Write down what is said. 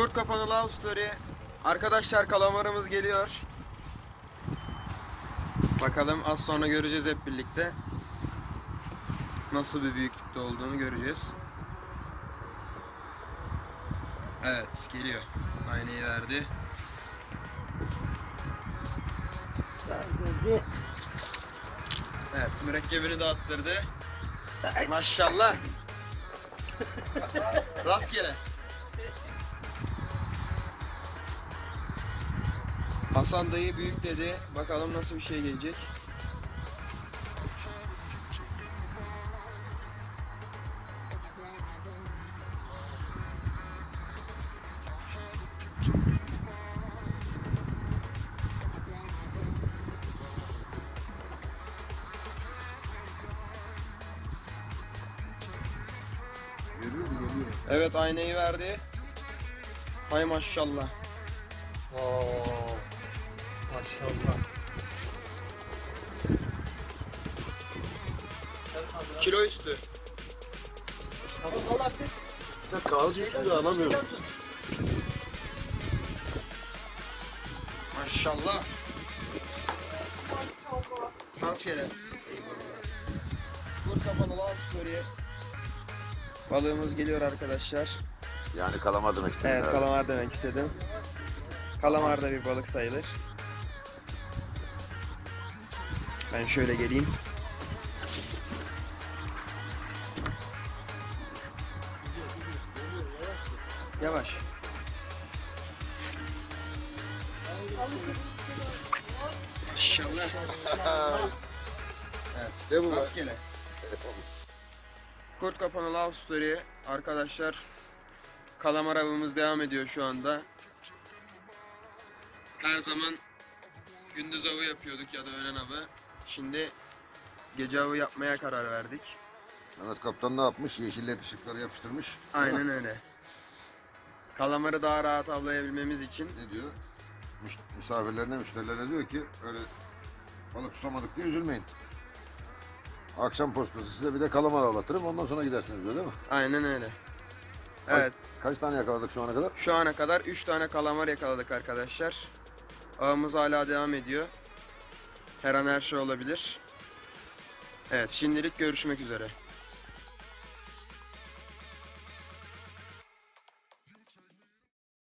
Kurt kapanı Love Story. Arkadaşlar kalamarımız geliyor. Bakalım az sonra göreceğiz hep birlikte. Nasıl bir büyüklükte olduğunu göreceğiz. Evet geliyor. Aynayı verdi. Evet mürekkebini de attırdı. Maşallah. Rastgele. Hasan dayı büyük dedi. Bakalım nasıl bir şey gelecek. Evet aynayı verdi. Hay maşallah. Kilo üstü. Ya kağıt üstünde alamıyorum. Maşallah. Rastgele. Kurt kapanı love story. Balığımız geliyor arkadaşlar. Yani kalamar demek istedim. Evet kalamar demek istedim. Kalamar da bir balık sayılır. Ben şöyle geleyim. Yavaş. İnşallah. İşte bu. Rastgele. Kurt kapanı love story. Arkadaşlar kalamar avımız devam ediyor şu anda. Her zaman gündüz avı yapıyorduk ya da öğlen avı. Şimdi gece avı yapmaya karar verdik. Mehmet Kaptan ne yapmış? Yeşil led ışıkları yapıştırmış. Aynen öyle. Kalamarı daha rahat avlayabilmemiz için Ne diyor? Müş- misafirlerine, müşterilerine diyor ki öyle balık tutamadık diye üzülmeyin. Akşam postası size bir de kalamar avlatırım ondan sonra gidersiniz değil mi? aynen öyle. Evet, Kaç tane yakaladık şu ana kadar? şu ana kadar 3 tane kalamar yakaladık arkadaşlar. Avımız hala devam ediyor. Her an her şey olabilir. Evet, şimdilik görüşmek üzere.